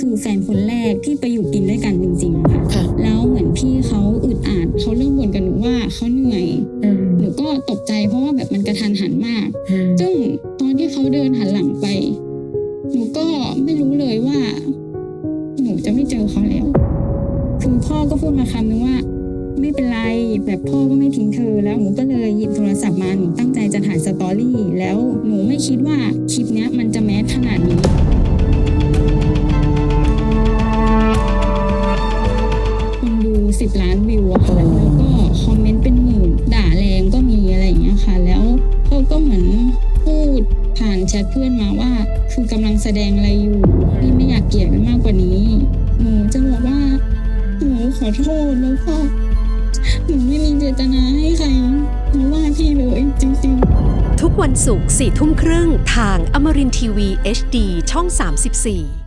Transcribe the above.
คือแฟนคนแรกที่ไปอยู่กินด้วยกันจริงๆอะค่ะค่ะ แล้วเหมือนพี่เขาอึดอัดเขาเริ่มบ่นกับหนูว่าเขาเหนื่อยอืมหนูก็ตกใจเพราะว่าแบบมันกระทันหันมากอืมซึ่งตอนที่เขาเดินหันหลังไป หนูก็ไม่รู้เลยว่า หนูจะไม่เจอเขาแล้วคือพ่อก็พูดมาคำนึงว่า ไม่เป็นไรแบบพ่อก็ไม่ทิ้งเธอ แล้วหนูก็เลยหยิบโทรศัพท์มาหนูตั้งใจจะถ่ายสตอรี่แล้วหนูไม่คิดว่าคลิปเนี้ยมันจะแมสขนาดนี้ คนดู10ล้านวิวอะค่ะแล้วก็คอมเมนต์เป็นหมื่นด่าแรงก็มีอะไรอย่างเงี้ยค่ะ แล้วเขาก็เหมือนพูดผ่านแชทเพื่อนมาว่า คือกำลังแสดงอะไรอยู่พี่ไม่อยากเกลียดกันมากกว่านี้หนูจะบอกว่าหนูขอโทษแล้วก็หนูไม่มีเจตนาให้ใครมาว่าพี่เลยจริงๆ ทุกวันศุกร์4ทุ่มครึ่งทางอมรินทีวี HD ช่อง 34